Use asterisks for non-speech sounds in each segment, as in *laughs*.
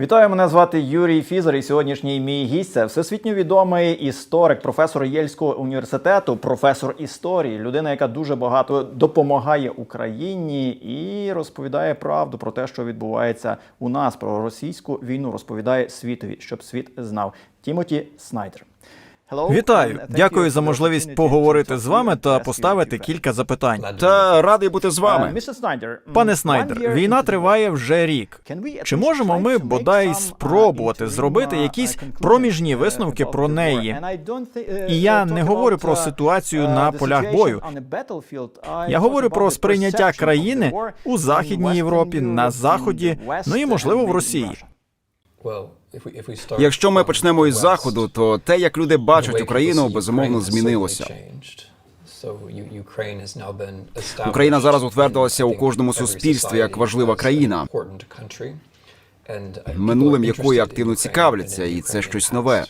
Вітаю, мене звати Юрій Фізер. І сьогоднішній мій гість це всесвітньо відомий історик, професор Єльського університету, професор історії, людина, яка дуже багато допомагає Україні і розповідає правду про те, що відбувається у нас, про російську війну, розповідає світові, щоб світ знав. Тімоті Снайдер. Вітаю, дякую за можливість поговорити з вами та поставити кілька запитань. Та радий бути з вами. Mr. Mm, Пане Снайдер, війна триває вже рік. Чи можемо ми бодай uh, спробувати зробити uh, якісь проміжні висновки про неї? Uh, І я не говорю про uh, ситуацію на полях бою. Я говорю про сприйняття країни у Західній Європі, на Заході, ну і, можливо, в Росії. Якщо ми почнемо із заходу, то те, як люди бачать Україну, безумовно змінилося. Україна зараз утвердилася у кожному суспільстві як важлива країна, минулим якої активно цікавляться, і це щось нове.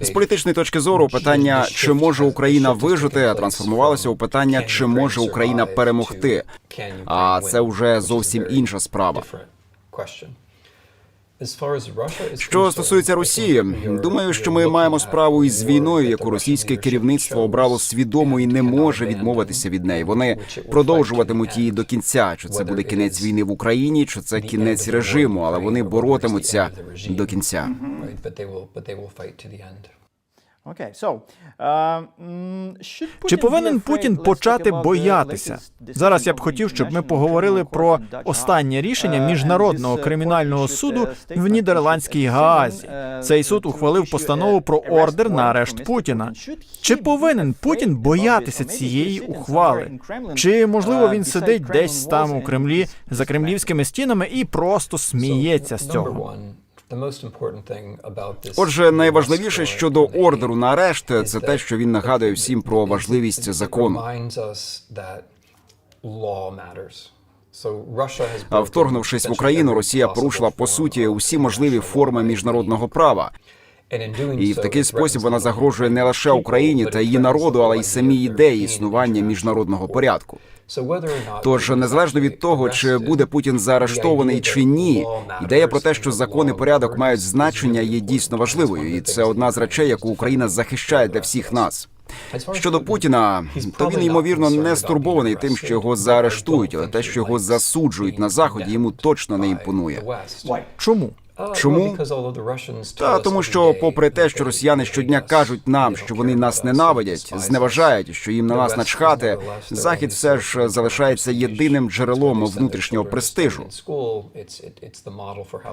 З політичної точки зору, питання чи може Україна вижити, трансформувалося у питання, чи може Україна перемогти. А це вже зовсім інша справа. Що стосується Росії, думаю, що ми маємо справу із війною, яку російське керівництво обрало свідомо і не може відмовитися від неї. Вони продовжуватимуть її до кінця. Чи це буде кінець війни в Україні, чи це кінець режиму, але вони боротимуться до кінця. Чи Putin повинен? Путін почати боятися? Зараз я б хотів, щоб ми поговорили про Dutch останнє рішення Uh, міжнародного uh, кримінального суду uh, в нідерландській Гаазі. uh, Цей суд ухвалив постанову про ордер на арешт. Путіна. Чи повинен Путін боятися цієї ухвали? Чи можливо uh, він сидить десь там у Кремлі за кремлівськими стінами і просто сміється з цього? Отже, найважливіше щодо ордеру на арешт це те, що він нагадує всім про важливість закону. А вторгнувшись в Україну, Росія порушила по суті усі можливі форми міжнародного права. І в такий спосіб вона загрожує не лише Україні та її народу, але й самій ідеї існування міжнародного порядку. Тож, незалежно від того, чи буде Путін заарештований чи ні, ідея про те, що закон і порядок мають значення, є дійсно важливою, і це одна з речей, яку Україна захищає для всіх нас. Щодо Путіна, то він ймовірно не стурбований тим, що його заарештують, але те, що його засуджують на заході, йому точно не імпонує. Чому? Чому? Та тому, що, попри те, що росіяни щодня кажуть нам, що вони нас ненавидять, зневажають, що їм на нас начхати, захід все ж залишається єдиним джерелом внутрішнього престижу.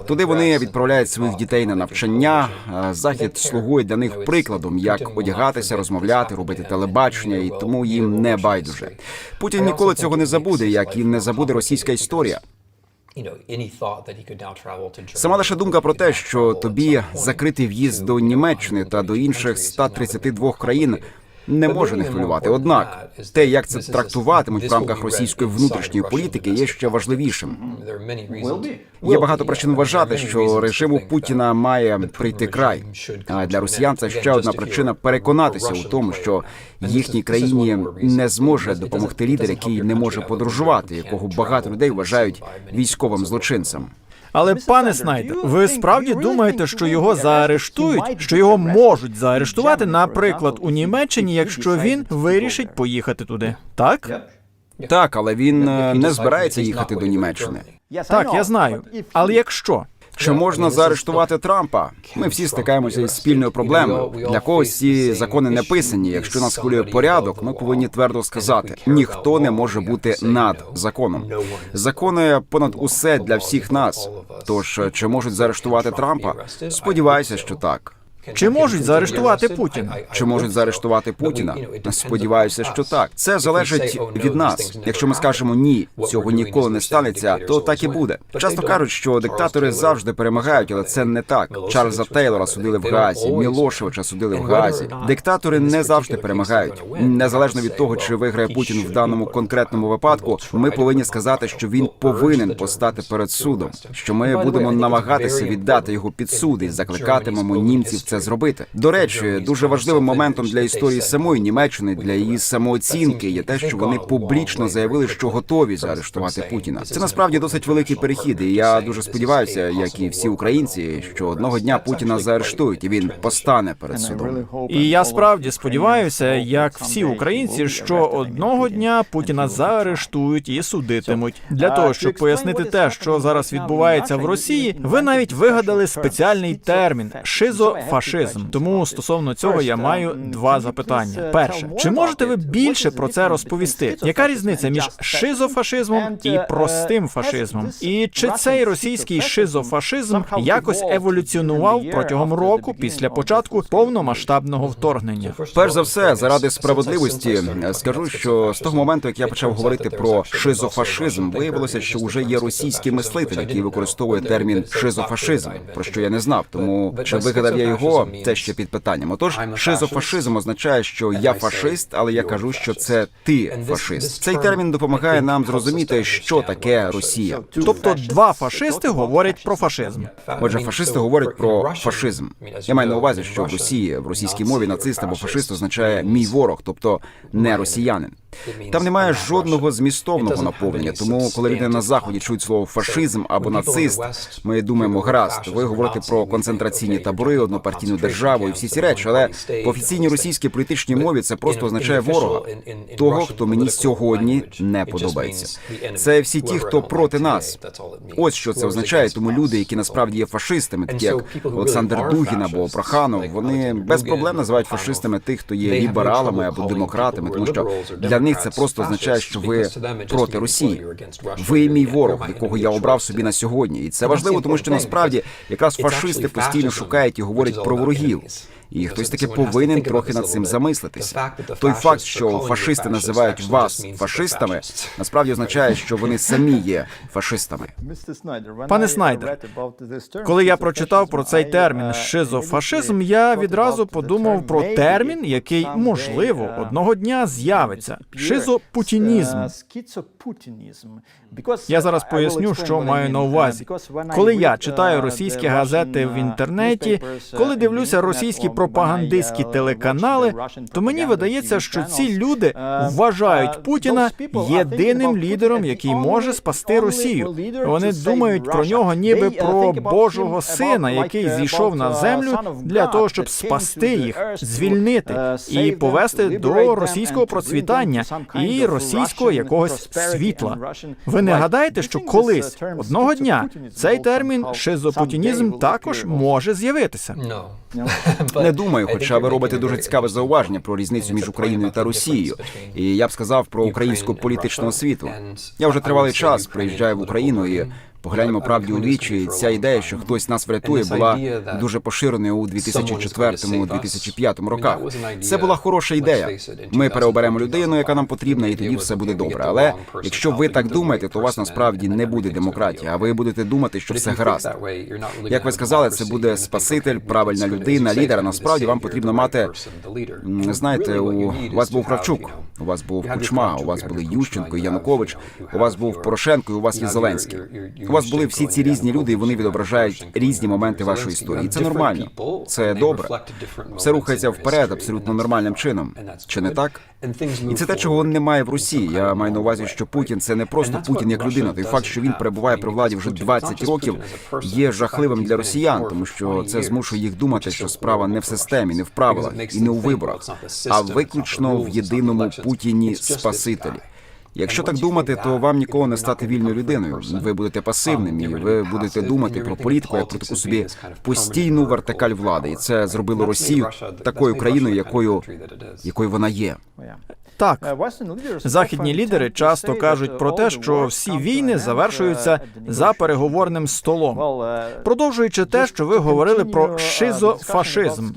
Туди вони відправляють своїх дітей на навчання. Захід слугує для них прикладом, як одягатися, розмовляти, робити телебачення, і тому їм не байдуже. Путін ніколи цього не забуде, як і не забуде російська історія. Сама лише думка про те, що тобі закритий в'їзд до Німеччини та до інших 132 країн. Не може не хвилювати. Однак те, як це трактуватимуть в рамках російської внутрішньої політики, є ще важливішим. Є багато причин вважати, що режиму Путіна має прийти край. А для росіян це ще одна причина переконатися у тому, що їхній країні не зможе допомогти лідер, який не може подорожувати, якого багато людей вважають військовим злочинцем. Але пане Снайдер, ви справді думаєте, що його заарештують, що його можуть заарештувати, наприклад, у Німеччині, якщо він вирішить поїхати туди? Так? Так, але він е, не збирається їхати до Німеччини. Так, я знаю. Але якщо Чи можна заарештувати Трампа? Ми всі стикаємося із спільною проблемою. Для когось ці закони не писані. Якщо нас хвилює порядок, ми повинні твердо сказати: ніхто не може бути над законом. Закони понад усе для всіх нас. Тож чи можуть заарештувати Трампа? Сподіваюся, що так. Чи можуть заарештувати Путіна? Чи можуть заарештувати Путіна? Сподіваюся, що так. Це залежить від нас. Якщо ми скажемо ні, цього ніколи не станеться, то так і буде. Часто кажуть, що диктатори завжди перемагають, але це не так. Чарльза Тейлора судили в Гаазі, Мілошевича судили в Гаазі. Диктатори не завжди перемагають. Незалежно від того, чи виграє Путін в даному конкретному випадку, ми повинні сказати, що він повинен постати перед судом. Що ми будемо намагатися віддати його під суд і закликатимемо німців це зробити. До речі, дуже важливим моментом для історії самої Німеччини, для її самооцінки, є те, що вони публічно заявили, що готові заарештувати Путіна. Це насправді досить великий перехід. І я дуже сподіваюся, як і всі українці, що одного дня Путіна заарештують і він постане перед судом. І я справді сподіваюся, як всі українці, що одного дня Путіна заарештують і судитимуть. Для того щоб пояснити те, що зараз відбувається в Росії, ви навіть вигадали спеціальний термін шизофашизм. Тому стосовно цього я маю два запитання. Перше, чи можете ви більше про це розповісти? Яка різниця між шизофашизмом і простим фашизмом? І чи цей російський шизофашизм якось еволюціонував протягом року після початку повномасштабного вторгнення? Перш за все, заради справедливості е, скажу, що з того моменту, як я почав говорити про шизофашизм, виявилося, що вже є російський мислитель, який використовує термін шизофашизм, про що я не знав. Тому чи вигадав я його, це ще під питанням. Отож, шизофашизм означає, що я фашист, але я кажу, що це ти фашист. Цей термін допомагає нам зрозуміти, що таке Росія. Тобто два фашисти говорять про фашизм. Отже, фашисти говорять про фашизм. Я маю на увазі, що в Росії в російській мові нацист або фашист означає мій ворог, тобто не росіянин. Там немає жодного змістовного наповнення. Тому, коли люди на заході чують слово фашизм або нацист, ми думаємо, гаразд, ви говорите про концентраційні табори, однопартійну державу і всі ці речі. Але в офіційній російській політичній мові це просто означає ворога, того, хто мені сьогодні не подобається. Це всі ті, хто проти нас. Ось що це означає. Тому люди, які насправді є фашистами, такі як Олександр Дугін або Проханов, вони без проблем називають фашистами тих, хто є лібералами або демократами, тому що для них це просто означає, що ви проти Росії. Ви мій ворог, якого я обрав собі на сьогодні, і це важливо, тому що насправді якраз фашисти постійно шукають і говорять про ворогів. І хтось таки повинен трохи над цим замислитися. Той факт, що фашисти називають вас фашистами, насправді означає, що вони самі є фашистами. Пане Снайдер, коли я прочитав про цей термін шизофашизм, я відразу подумав про термін, який можливо одного дня з'явиться шизопутінізм. Я зараз поясню, що маю на увазі. Коли я читаю російські газети в інтернеті, коли дивлюся російські пропагандистські телеканали, то мені видається, що ці люди вважають Путіна єдиним лідером, який може спасти Росію. Вони думають про нього, ніби про Божого сина, який зійшов на землю для того, щоб спасти їх, звільнити і повести до російського процвітання і російського якогось світла. Ви не гадаєте, що колись одного дня цей термін шизопутінізм також може з'явитися? Не *laughs* думаю, хоча ви робите дуже цікаве зауваження про різницю між Україною та Росією. І я б сказав про українську політичну освіту. Я вже тривалий час приїжджаю в Україну і. Погляньмо правді у вічі. Ця ідея, що хтось нас врятує, була дуже поширеною у 2004-2005 роках. Це була хороша ідея. Ми переоберемо людину, яка нам потрібна, і тоді все буде добре. Але якщо ви так думаєте, то у вас насправді не буде демократії, а ви будете думати, що все гаразд. Як ви сказали, це буде спаситель, правильна людина, лідер. Насправді вам потрібно мати знаєте, у вас був Кравчук, у вас був Кучма, у вас були Ющенко, Янукович, у вас був Порошенко, і у вас є Зеленський. У вас були всі ці різні люди, і вони відображають різні моменти вашої історії. Це нормально, це добре. Все рухається вперед абсолютно нормальним чином. Чи не так? І це те, чого немає в Росії. Я маю на увазі, що Путін це не просто Путін як людина. Той факт, що він перебуває при владі вже 20 років, є жахливим для росіян, тому що це змушує їх думати, що справа не в системі, не в правилах і не у виборах, а виключно в єдиному Путіні спасителі. Якщо так думати, то вам ніколи не стати вільною людиною. Ви будете пасивним, і ви будете думати про політику як про таку собі постійну вертикаль влади, і це зробило Росію такою країною, якою якою вона є. Так, західні лідери часто кажуть про те, що всі війни завершуються за переговорним столом. Продовжуючи те, що ви говорили про шизофашизм,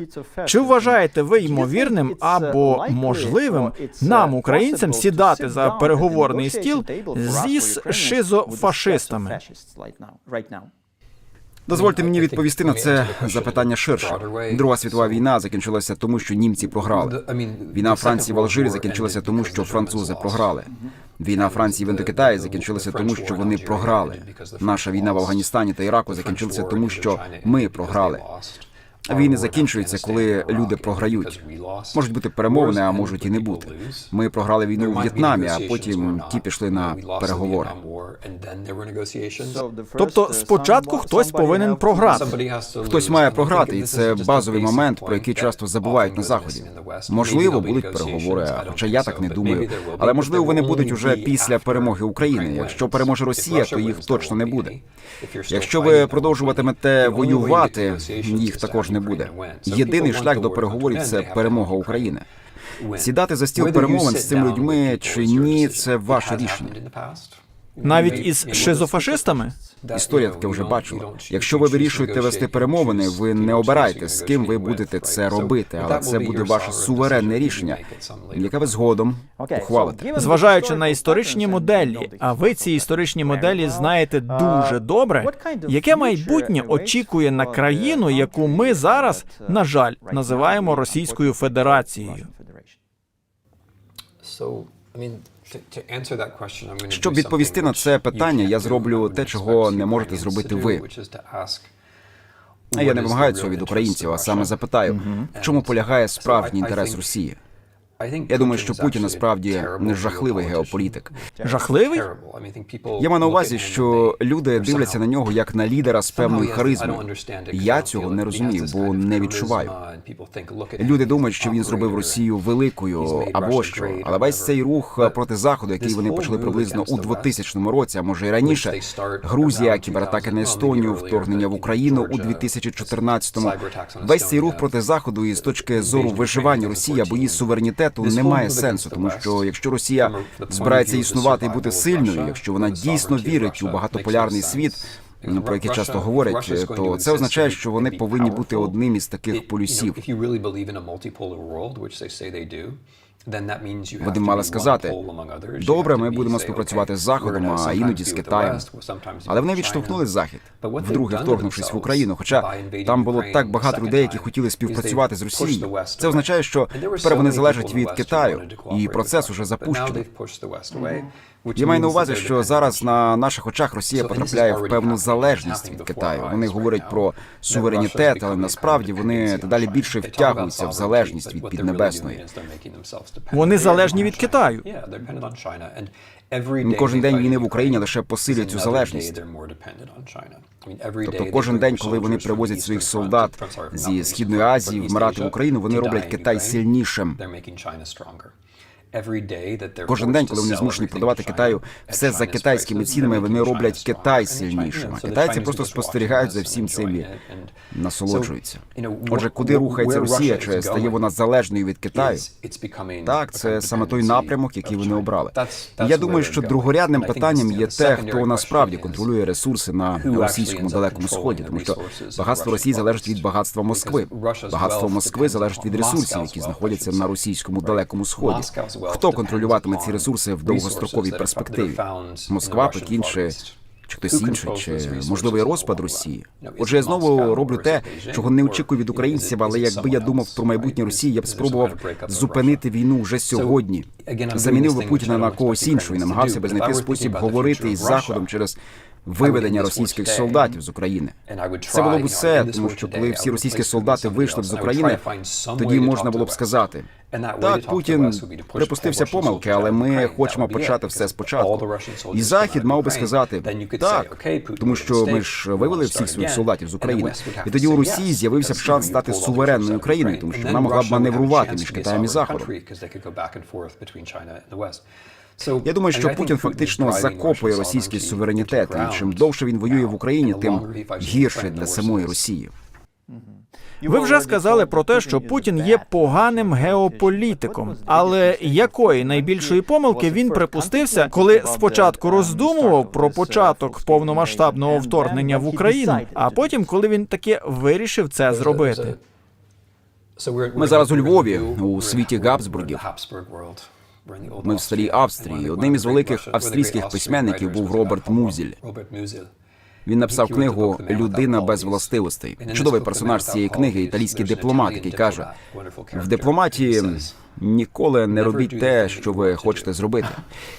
чи вважаєте ви ймовірним або можливим нам, українцям, сідати за переговорний стіл зі шизофашистами? Дозвольте мені відповісти на це запитання ширше. Друга світова війна закінчилася тому, що німці програли. Війна Франції в Алжирі закінчилася тому, що французи програли. Війна Франції в Індокитаї закінчилася тому, що вони програли. Наша війна в Афганістані та Іраку закінчилася тому, що ми програли. Війни закінчуються, коли люди програють. Можуть бути перемовини, а можуть і не бути. Ми програли війну у В'єтнамі, а потім ті пішли на переговори. Тобто спочатку хтось повинен програти. Хтось має програти, і це базовий момент, про який часто забувають на заході. Можливо, будуть переговори, хоча я так не думаю. Але можливо, вони будуть уже після перемоги України. Якщо переможе Росія, то їх точно не буде. Якщо ви продовжуватимете воювати, їх також не буде. Єдиний шлях до переговорів це перемога України. Сідати за стіл перемовин з цими людьми чи ні, це ваше рішення. Навіть із шизофашистами. Історія таке вже бачила. Якщо ви вирішуєте вести перемовини, ви не обираєте з ким ви будете це робити, але це буде ваше суверенне рішення, яке ви згодом ухвалите. Зважаючи на історичні моделі, а ви ці історичні моделі знаєте дуже добре, яке майбутнє очікує на країну, яку ми зараз, на жаль, називаємо Російською Федерацією. Щоб відповісти на це питання, я зроблю те, чого не можете зробити ви. Я не вимагаю цього від українців, а саме запитаю, в чому полягає справжній інтерес Росії. Я думаю, що Путін насправді не жахливий геополітик. Жахливий? Я маю на увазі, що люди дивляться на нього як на лідера з певною харизмою. Я цього не розумію, бо не відчуваю. Люди думають, що він зробив Росію великою або що, але весь цей рух проти заходу, який вони почали приблизно у 2000 році, а може і раніше. Грузія, кібератаки на Естонію, вторгнення в Україну у 2014-му. Весь цей рух проти заходу, і з точки зору виживання Росії або її суверенітету не має сенсу, тому що якщо Росія збирається існувати і бути сильною, якщо вона дійсно вірить у багатополярний світ. Про який часто говорять, то це означає, що вони повинні бути одним із таких полюсів. Вони мали сказати, Добре, ми будемо співпрацювати з Заходом, а іноді з Китаєм. Але вони відштовхнули захід, вдруге вторгнувшись в Україну. Хоча там було так багато людей, які хотіли співпрацювати з Росією. Це означає, що тепер вони залежать від Китаю, і процес уже запущений. Я маю на увазі, що зараз на наших очах Росія потрапляє в певну залежність від Китаю. Вони говорять про суверенітет, але насправді вони дедалі більше втягуються в залежність від піднебесної. Вони залежні від Китаю. Кожен день війни в Україні лише посилює цю залежність. Тобто кожен день, коли вони привозять своїх солдат зі східної Азії вмирати в Україну, вони роблять Китай сильнішим. Кожен день, коли вони змушені продавати Китаю все за китайськими цінами, вони роблять Китай сильнішим. А китайці просто спостерігають за всім цим і насолоджуються. Отже, куди рухається Росія? Чи стає вона залежною від Китаю? Так, це саме той напрямок, який вони обрали. І я думаю, що другорядним питанням є те, хто насправді контролює ресурси на російському далекому сході, тому що багатство Росії залежить від багатства Москви. Багатство Москви залежить від ресурсів, які знаходяться на російському далекому сході. Хто контролюватиме ці ресурси в довгостроковій перспективі? Москва, Пекін чи чи хтось інший, чи можливий розпад Росії? Отже, я знову роблю те, чого не очікую від українців, але якби я думав про майбутнє Росії, я б спробував зупинити війну вже сьогодні. Замінив би Путіна на когось іншого і намагався би знайти спосіб говорити із заходом через виведення російських солдатів з України. Це було б усе, тому що коли всі російські солдати вийшли б з України, тоді можна було б сказати. Так, Путін припустився помилки, але ми хочемо почати все спочатку. І захід мав би сказати так, тому що ми ж вивели всіх своїх солдатів з України. І тоді у Росії з'явився б шанс стати суверенною країною, тому що вона могла б маневрувати між Китаєм і Заходом. Я думаю, що Путін фактично закопує російський суверенітет, і чим довше він воює в Україні, тим гірше для самої Росії. Ви вже сказали про те, що Путін є поганим геополітиком. Але якої найбільшої помилки він припустився, коли спочатку роздумував про початок повномасштабного вторгнення в Україну, а потім, коли він таки вирішив це зробити? Ми зараз у Львові, у світі Габсбургів. Ми в старій Австрії. Одним із великих австрійських письменників був Роберт Музіль. Він написав книгу Людина без властивостей. Чудовий персонаж цієї книги, італійський дипломат, який каже: в дипломатії ніколи не робіть те, що ви хочете зробити.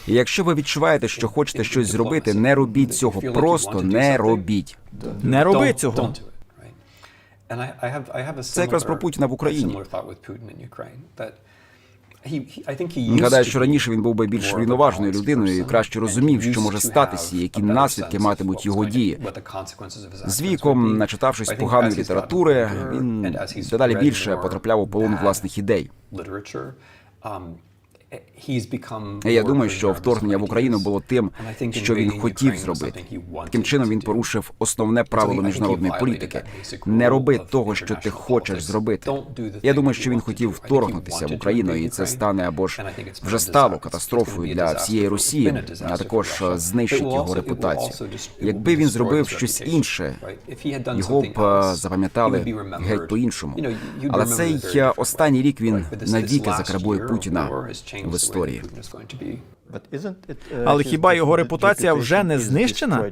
І якщо ви відчуваєте, що хочете щось зробити, не робіть цього, просто не робіть. Не роби цього. Це якраз про Путіна в Україні. Гадаю, що раніше він був би більш рівноважною людиною і краще розумів, що може статися, і які наслідки матимуть його дії. З віком, начитавшись поганої літератури, він дедалі більше потрапляв у полон власних ідей. І Я думаю, що вторгнення в Україну було тим, що він хотів зробити. Таким чином він порушив основне правило міжнародної політики: не роби того, що ти хочеш зробити. Я думаю, що він хотів вторгнутися в Україну, і це стане або ж вже стало катастрофою для всієї Росії, а також е, знищить його репутацію. Якби він зробив щось інше, його б е, запам'ятали геть по-іншому. Але цей е, останній рік він навіки закарбує Путіна в історії. Але хіба його репутація вже не знищена?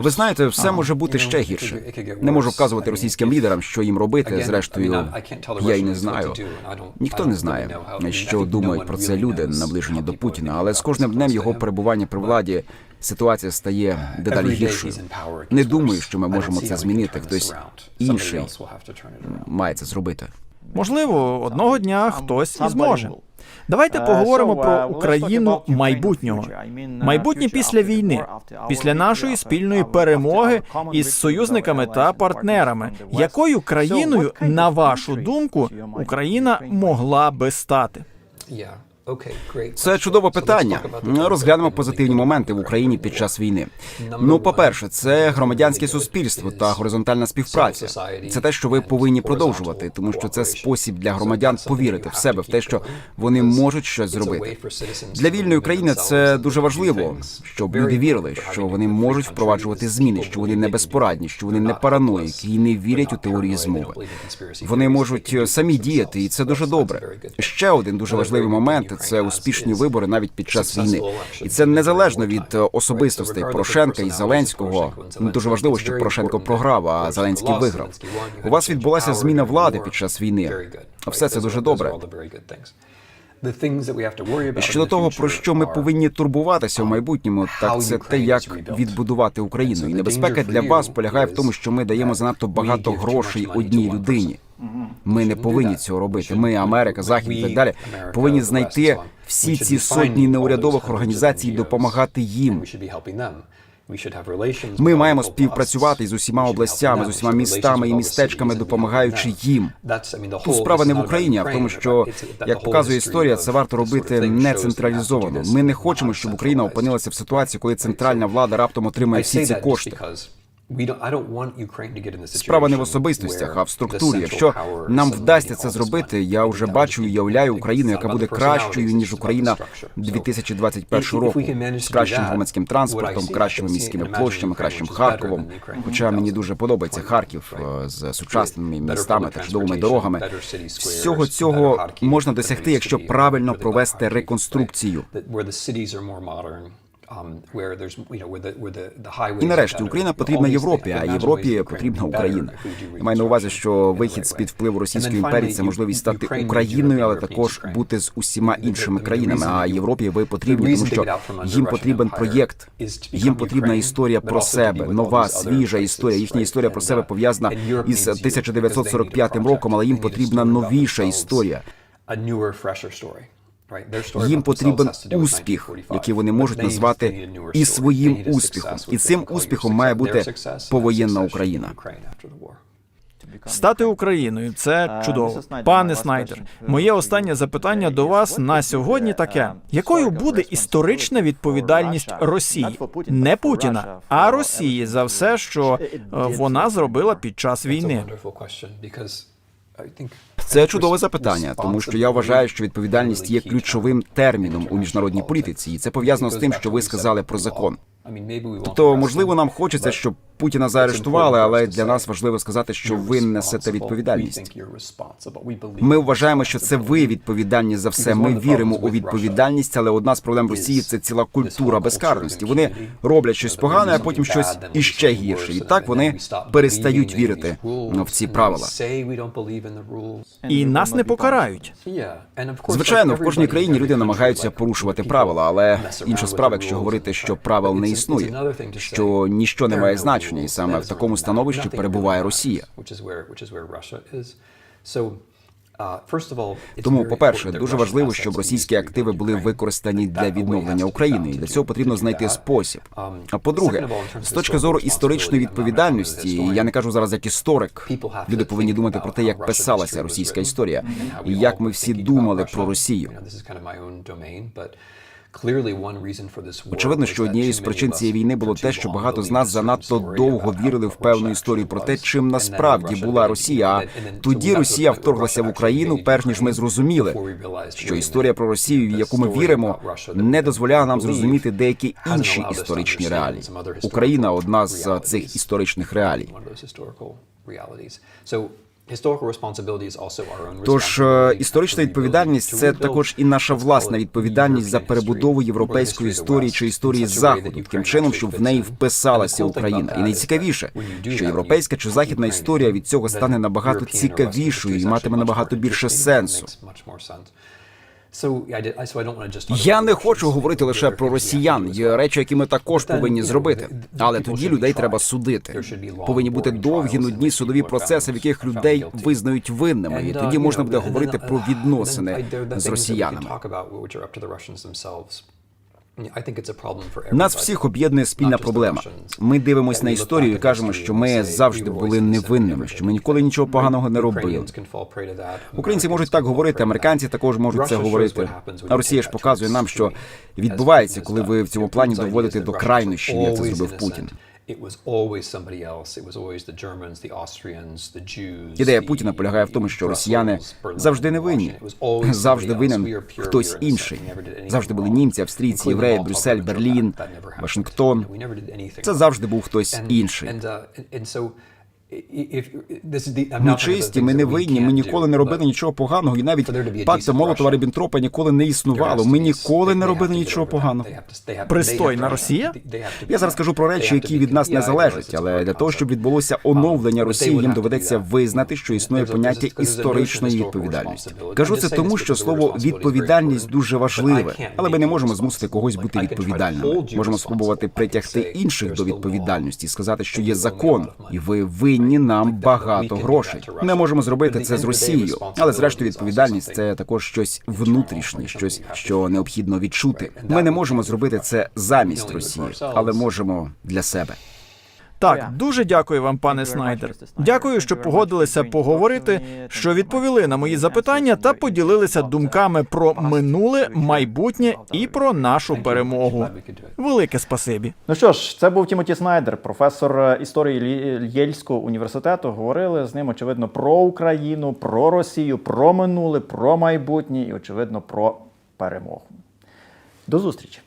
Ви знаєте, все може бути ще гірше. Не можу вказувати російським лідерам, що їм робити. Зрештою, я й не знаю. Ніхто не знає, що думають про це люди, наближені до Путіна. Але з кожним днем його перебування при владі ситуація стає дедалі гіршою. Не думаю, що ми можемо це змінити. Хтось інший має це зробити. Можливо, одного дня хтось і зможе. Давайте поговоримо про Україну майбутнього. Майбутнє після війни, після нашої спільної перемоги із союзниками та партнерами. Якою країною, на вашу думку, Україна могла би стати? Це чудове питання. Розглянемо позитивні моменти в Україні під час війни. Ну, по-перше, це громадянське суспільство та горизонтальна співпраця. Це те, що ви повинні продовжувати, тому що це спосіб для громадян повірити в себе, в те, що вони можуть щось зробити. Для вільної країни це дуже важливо, щоб люди вірили, що вони можуть впроваджувати зміни, що вони не безпорадні, що вони не параноїки і не вірять у теорії змови. Вони можуть самі діяти, і це дуже добре. Ще один дуже важливий момент це успішні вибори навіть під час війни, і це незалежно від е, особистостей Порошенка і Зеленського. Дуже важливо, щоб Порошенко програв, а Зеленський виграв. У вас відбулася зміна влади під час війни. Все це дуже добре. Щодо того, про що ми повинні турбуватися в майбутньому, так це те, як відбудувати Україну. І небезпека для вас полягає в тому, що ми даємо занадто багато грошей одній людині. Ми не повинні цього робити. Ми, Америка, Захід і так далі, повинні знайти всі ці сотні неурядових організацій, і допомагати їм. Ми маємо співпрацювати з усіма областями, з усіма містами і містечками, допомагаючи їм. Тут справа не в Україні, а в тому, що як показує історія, це варто робити не централізовано. Ми не хочемо, щоб Україна опинилася в ситуації, коли центральна влада раптом отримає всі ці кошти. Справа не в особистостях, а в структурі. Якщо нам вдасться це зробити, я вже бачу і уявляю Україну, яка буде кращою ніж Україна 2021 року, з кращим громадським транспортом, кращими міськими площами, кращим Харковом. Хоча мені дуже подобається Харків е, з сучасними містами та чудовими дорогами. Всього цього можна досягти, якщо правильно провести реконструкцію. І нарешті Україна потрібна Європі, а Європі потрібна Україна. Я маю на увазі, що вихід з під впливу Російської імперії це можливість стати Україною, але також бути з усіма іншими країнами. А Європі ви потрібні, тому що їм потрібен проєкт, їм потрібна історія про себе, нова свіжа історія. Їхня історія про себе пов'язана із 1945 роком, але їм потрібна новіша історія. Їм потрібен успіх, який вони можуть назвати і своїм успіхом. І цим успіхом має бути повоєнна Україна. Стати Україною це чудово. Пане Снайдер, моє останнє запитання до вас на сьогодні таке: якою буде історична відповідальність Росії, не Путіна, а Росії за все, що е, вона зробила під час війни? Це чудове запитання, тому що я вважаю, що відповідальність є ключовим терміном у міжнародній політиці, і це пов'язано з тим, що ви сказали про закон. Тобто, можливо, нам хочеться, щоб Путіна заарештували, але для нас важливо сказати, що ви несете відповідальність. Ми вважаємо, що це ви відповідальні за все. Ми віримо у відповідальність, але одна з проблем Росії це ціла культура безкарності. Вони роблять щось погане, а потім щось іще гірше. І так вони перестають вірити в ці правила. І нас не покарають. Звичайно, в кожній країні люди намагаються порушувати правила, але інша справа, якщо говорити, що правил не існує, що ніщо не має значення. і саме в такому становищі перебуває Росія. Тому, по-перше, дуже важливо, щоб російські активи були використані для відновлення України, і для цього потрібно знайти спосіб. А по-друге, з точки зору історичної відповідальності, я не кажу зараз як історик, люди повинні думати про те, як писалася російська історія, і як ми всі думали про Росію. Очевидно, що однією з причин цієї війни було те, що багато з нас занадто довго вірили в певну історію про те, чим насправді була Росія. А тоді Росія вторглася в Україну, перш ніж ми зрозуміли, що історія про Росію, в яку ми віримо, не дозволяла нам зрозуміти деякі інші історичні реалії. Україна одна з цих історичних реалій. Тож е, історична відповідальність це також і наша власна відповідальність за перебудову європейської історії чи історії заходу, таким чином, щоб в неї вписалася Україна. І найцікавіше, що європейська чи західна історія від цього стане набагато цікавішою і матиме набагато більше сенсу. Я не хочу говорити лише про росіян. Є речі, які ми також повинні зробити. Але тоді людей треба судити. Повинні бути довгі нудні судові процеси, в яких людей визнають винними, і тоді можна буде говорити про відносини з росіянами. Нас всіх об'єднує спільна проблема. Ми дивимося на історію і кажемо, що ми завжди були невинними, що ми ніколи нічого поганого не робили. Українці можуть так говорити, американці також можуть це говорити. А Росія ж показує нам, що відбувається, коли ви в цьому плані доводите до крайнощів, як це зробив Путін. Ідея Путіна полягає в тому, що росіяни завжди не винні. Завжди винен хтось інший. Завжди були німці, австрійці, євреї, Брюссель, Берлін, Вашингтон. Це завжди був хтось інший. Ми чисті, ми не винні, ми ніколи не робили нічого поганого, і навіть пакта Молотова Ріббентропа ніколи не існувало. Ми ніколи не робили нічого поганого. Пристойна Росія? Я зараз кажу про речі, які від нас не залежать, але для того, щоб відбулося оновлення Росії, їм доведеться визнати, що існує поняття історичної відповідальності. Кажу це тому, що слово відповідальність дуже важливе, але ми не можемо змусити когось бути відповідальними. Можемо спробувати притягти інших до відповідальності, сказати, що є закон, і ви винні нам багато грошей. Ми можемо зробити це з Росією, але зрештою відповідальність це також щось внутрішнє, щось, що необхідно відчути. Ми не можемо зробити це замість Росії, але можемо для себе. Так, дуже дякую вам, пане Снайдер. Дякую, що погодилися поговорити, що відповіли на мої запитання та поділилися думками про минуле, майбутнє і про нашу перемогу. Велике спасибі. Ну що ж, це був Тімоті Снайдер, професор е, історії Єльського університету. Говорили з ним, очевидно, про Україну, про Росію, про минуле, про майбутнє і, очевидно, про перемогу. До зустрічі!